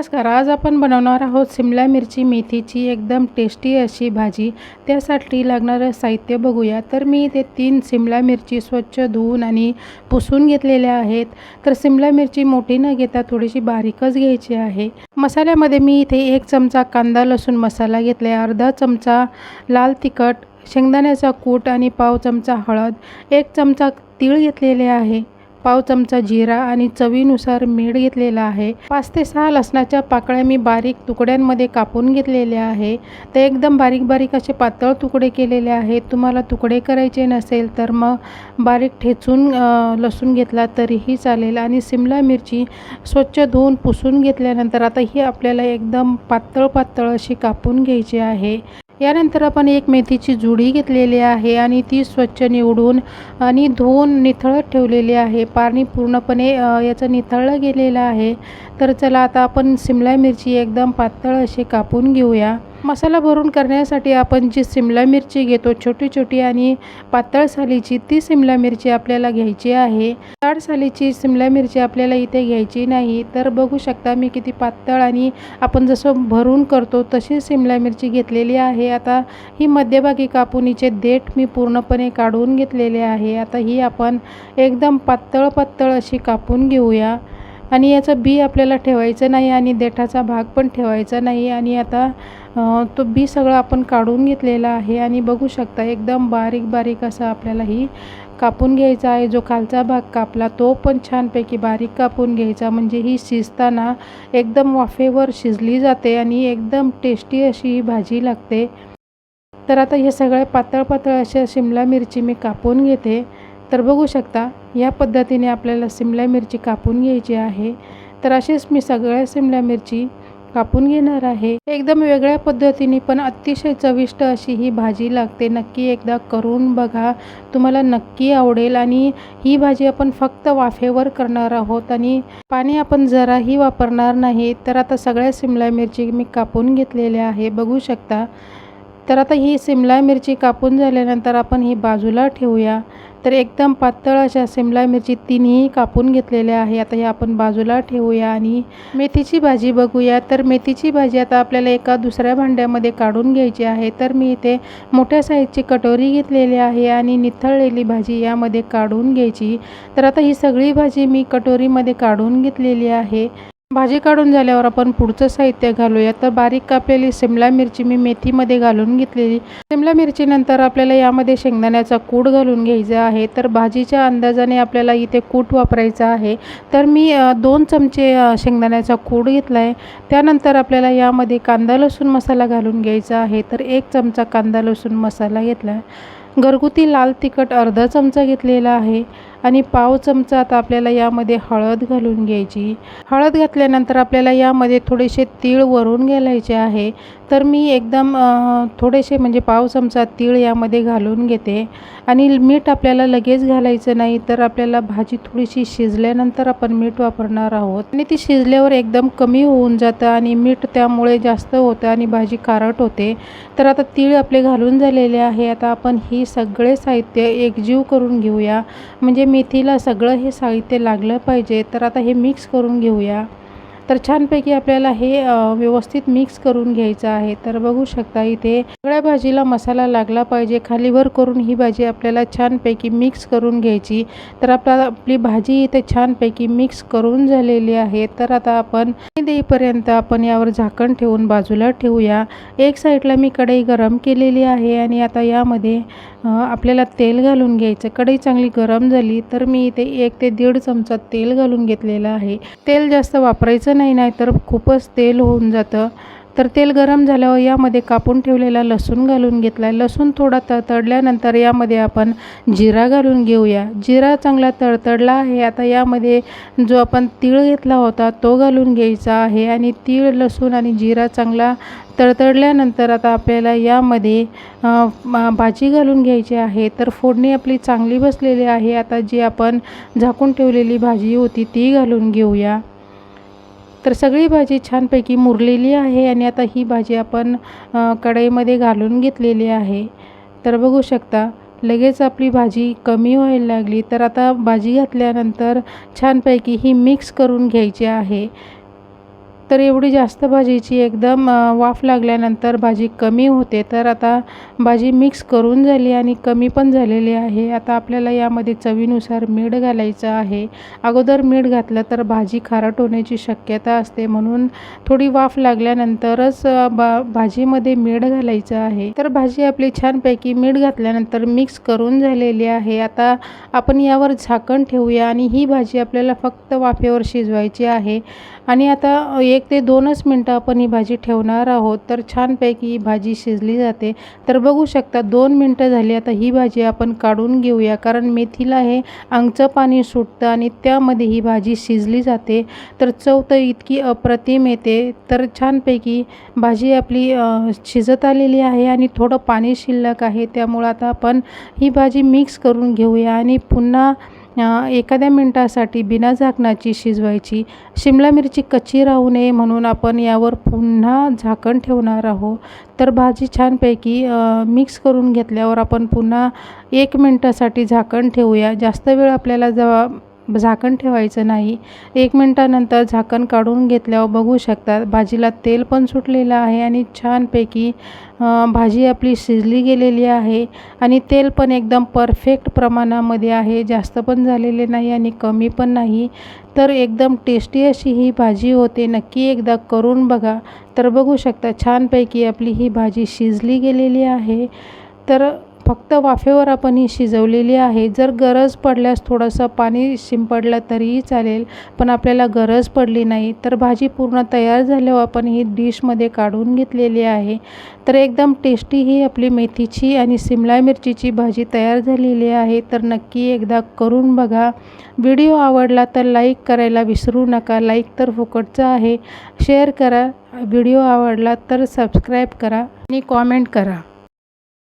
नमस्कार आज आपण बनवणार आहोत सिमला मिरची मेथीची एकदम टेस्टी अशी भाजी. त्यासाठी लागणारं साहित्य बघूया. तर मी इथे तीन सिमला मिरची स्वच्छ धुवून आणि पुसून घेतलेल्या आहेत. तर सिमला मिरची मोठी न घेता थोडीशी बारीकच घ्यायची आहे. मसाल्यामध्ये मी इथे एक चमचा कांदा लसूण मसाला घेतला आहे अर्धा चमचा लाल तिखट शेंगदाण्याचा कूट आणि पाव चमचा हळद एक चमचा तीळ घेतलेले आहे. पाव चमचा जिरा आणि चवीनुसार मीठ घेतलेला आहे. पाच ते सहा लसणाच्या पाकळ्या मी बारीक तुकड्यांमध्ये कापून घेतलेल्या आहे. ते एकदम बारीक बारीक असे पातळ तुकडे केलेले आहेत. तुम्हाला तुकडे करायचे नसेल तर मग बारीक ठेचून लसूण घेतला तरीही चालेल. आणि सिमला मिरची स्वच्छ धुवून पुसून घेतल्यानंतर आता ही आपल्याला एकदम पातळ पातळ अशी कापून घ्यायची आहे. यानंतर आपण एक मेथीची जुडी घेतलेली आहे आणि ती स्वच्छ निवडून आणि धुवून निथळत ठेवलेली आहे. पाणी पूर्णपणे याचं निथळलं गेलेलं आहे. तर चला आता आपण सिमला मिरची एकदम पातळ अशी कापून घेऊया. मसाला भरून करण्यासाठी आपण जी सिमला मिरची घेतो छोटी छोटी आणि पातळ सालीची ती सिमला मिरची आपल्याला घ्यायची आहे. जाड सालीची सिमला मिरची आपल्याला इथे घ्यायची नाही. तर बघू शकता मी किती पातळ आणि आपण जसं भरून करतो तशी सिमला मिरची घेतलेली आहे. आता ही मध्यभागी कापुनीचे देठ मी पूर्णपणे काढून घेतलेले आहे. आता ही आपण एकदम पातळ पातळ अशी कापून घेऊया. आणि याचं बी आपल्याला ठेवायचं नाही आणि देठाचा भाग पण ठेवायचा नाही आणि आता तो बी सगळं आपण काढून घेतलेला आहे आणि बघू शकता एकदम बारीक बारीक असं आपल्याला ही कापून घ्यायचा आहे. जो खालचा भाग कापला तो पण छानपैकी बारीक कापून घ्यायचा. म्हणजे ही शिजताना एकदम वाफेवर शिजली जाते आणि एकदम टेस्टी अशी ही भाजी लागते. तर आता हे सगळे पातळ पातळ अशा शिमला मिरची मी कापून घेते. तर बघू शकता या पद्धतीने आपल्याला सिमला मिरची कापून घ्यायची आहे. तर अशीच मी सगळ्या सिमला मिरची कापून घेणार आहे. एकदम वेगळ्या पद्धतीने पण अतिशय चविष्ट अशी ही भाजी लागते. नक्की एकदा करून बघा. तुम्हाला नक्की आवडेल आणि ही भाजी आपण फक्त वाफेवर करणार आहोत आणि पाणी आपण जराही वापरणार नाही. तर आता सगळ्या सिमला मिरची मी कापून घेतलेल्या आहे. बघू शकता. तर आता ही सिमला मिरची कापून झाल्यानंतर आपण ही बाजूला ठेवूया. तर एकदम पातळ अशा सिमला मिरची तिन्ही कापून घेतलेल्या आहे. आता हे आपण बाजूला ठेवूया आणि मेथीची भाजी बघूया. तर मेथीची भाजी आता आपल्याला एका दुसऱ्या भांड्यामध्ये काढून घ्यायची आहे. तर मी इथे मोठ्या साईजची कटोरी घेतलेली आहे आणि निथळलेली भाजी यामध्ये काढून घ्यायची. तर आता ही सगळी भाजी मी कटोरीमध्ये काढून घेतलेली आहे. भाजी काढून झाल्यावर आपण पुढचं साहित्य घालूया. तर बारीक कापलेली सिमला मिरची मी मेथीमध्ये घालून घेतलेली. सिमला मिरचीनंतर आपल्याला यामध्ये शेंगदाण्याचा कूट घालून घ्यायचा आहे. तर भाजीच्या अंदाजाने आपल्याला इथे कूट वापरायचा आहे. तर मी दोन चमचे शेंगदाण्याचा कूट घेतला आहे त्यानंतर आपल्याला यामध्ये कांदा लसूण मसाला घालून घ्यायचा आहे. तर एक चमचा कांदा लसूण मसाला घेतला. आहे घरगुती लाल तिखट अर्धा चमचा घेतलेला आहे. आणि पाव चमचा आता आपल्याला यामध्ये हळद घालून घ्यायची. हळद घातल्यानंतर आपल्याला यामध्ये थोडेसे तीळ वरून घालायचे आहे. तर मी एकदम थोडेसे म्हणजे पाव चमचा तीळ यामध्ये घालून घेते. आणि मीठ आपल्याला लगेच घालायचं नाही तर आपल्याला भाजी थोडीशी शिजल्यानंतर आपण मीठ वापरणार आहोत. आणि ती शिजल्यावर एकदम कमी होऊन जातं आणि मीठ त्यामुळे जास्त होतं आणि भाजी खारट होते. तर आता तीळ आपले घालून झालेले आहे. आता आपण ही सगळे साहित्य एकजीव करून घेऊया. म्हणजे मेथीला सगळं हे साहित्य लागलं पाहिजे तर आता हे मिक्स करून घेऊया. तर छानपैकी आपल्याला हे व्यवस्थित मिक्स करून घ्यायचं आहे. तर बघू शकता इथे सगळ्या भाजीला मसाला लागला पाहिजे. खालीवर करून ही भाजी आपल्याला छानपैकी मिक्स करून घ्यायची. तर आपल्याला आपली भाजी इथे छानपैकी मिक्स करून झालेली आहे. तर आता आपण देईपर्यंत आपण यावर झाकण ठेवून बाजूला ठेवूया. एक साईडला मी कढई गरम केलेली आहे आणि आता यामध्ये आपल्याला तेल घालून घ्यायचं. कढई चांगली गरम झाली तर मी इथे एक ते दीड चमचा तेल घालून घेतलेलं आहे. तेल जास्त वापरायचं नाही नाहीतर खूपच तेल होऊन जातं. तर तेल गरम झाल्यावर यामध्ये कापून ठेवलेला लसूण घालून घेतला आहे लसूण थोडा तडतडल्यानंतर यामध्ये आपण जिरा घालून घेऊया. जिरा चांगला तडतडला आहे. आता यामध्ये जो आपण तीळ घेतला होता तो घालून घ्यायचा आहे. आणि तीळ लसूण आणि जिरा चांगला तडतडल्यानंतर आता आपल्याला यामध्ये भाजी घालून घ्यायची आहे. तर फोडणी आपली चांगली बसलेली आहे. आता जी आपण झाकून ठेवलेली भाजी होती ती घालून घेऊया. तर सगळी भाजी छानपैकी मुरलेली आहे आणि आता ही भाजी आपण कढईमध्ये घालून घेतलेली आहे. तर बघू शकता लगेच आपली भाजी कमी व्हायला लागली. तर आता भाजी घातल्यानंतर छानपैकी ही मिक्स करून घ्यायची आहे. तर एवढी जास्त भाजीची एकदम वाफ लागल्यानंतर भाजी कमी होते. तर आता भाजी मिक्स करून झाली आणि कमी पण झालेली आहे. आता आपल्याला यामध्ये चवीनुसार मीठ घालायचं आहे. अगोदर मीठ घातलं तर भाजी खारट होण्याची शक्यता असते. म्हणून थोडी वाफ लागल्यानंतरच बा भाजीमध्ये मीठ घालायचं आहे. तर भाजी आपली छानपैकी मीठ घातल्यानंतर मिक्स करून झालेली आहे. आता आपण यावर झाकण ठेवूया आणि ही भाजी आपल्याला फक्त वाफेवर शिजवायची आहे. आणि आता एक एक ते दोनच मिनटं आपण ही भाजी ठेवणार आहोत. तर छानपैकी ही भाजी शिजली जाते. तर बघू शकता दोन मिनटं झाली आता ही भाजी आपण काढून घेऊया. कारण मेथीला हे अंगचं पाणी सुटतं आणि त्यामध्ये ही भाजी शिजली जाते. तर चव तर इतकी अप्रतिम येते. तर छानपैकी भाजी आपली शिजत आलेली आहे आणि थोडं पाणी शिल्लक आहे. त्यामुळं आता आपण ही भाजी मिक्स करून घेऊया आणि पुन्हा एखाद्या मिनटासाठी बिना झाकणाची शिजवायची शिमला मिरची कच्ची राहू नये म्हणून आपण यावर पुन्हा झाकण ठेवणार आहोत. तर भाजी छानपैकी मिक्स करून घेतल्यावर आपण पुन्हा एक मिनटासाठी झाकण ठेवूया. जास्त वेळ आपल्याला जवा झाकण ठेवायचं नाही. एक मिनटानंतर झाकण काढून घेतल्यावर बघू शकतात भाजीला तेल पण सुटलेलं आहे आणि छानपैकी भाजी आपली शिजली गेलेली आहे आणि तेल पण एकदम परफेक्ट प्रमाणामध्ये आहे. जास्त पण झालेले नाही आणि कमी पण नाही. तर एकदम टेस्टी अशी ही भाजी होते. नक्की एकदा करून बघा. तर बघू शकता छानपैकी आपली ही भाजी शिजली गेलेली आहे. तर फक्त वाफेवर आपण ही शिजवलेली आहे. जर गरज पडल्यास थोडंसं पाणी शिंपडलं तरीही चालेल पण आपल्याला गरज पडली नाही. तर भाजी पूर्ण तयार झाल्यावर आपण ही डिशमध्ये काढून घेतलेली आहे. तर एकदम टेस्टी ही आपली मेथीची आणि सिमला मिरचीची भाजी तयार झालेली आहे. तर नक्की एकदा करून बघा. व्हिडिओ आवडला तर लाईक करायला विसरू नका. लाईक तर फुकटचं आहे. शेअर करा. व्हिडिओ आवडला तर सबस्क्राईब करा आणि कॉमेंट करा.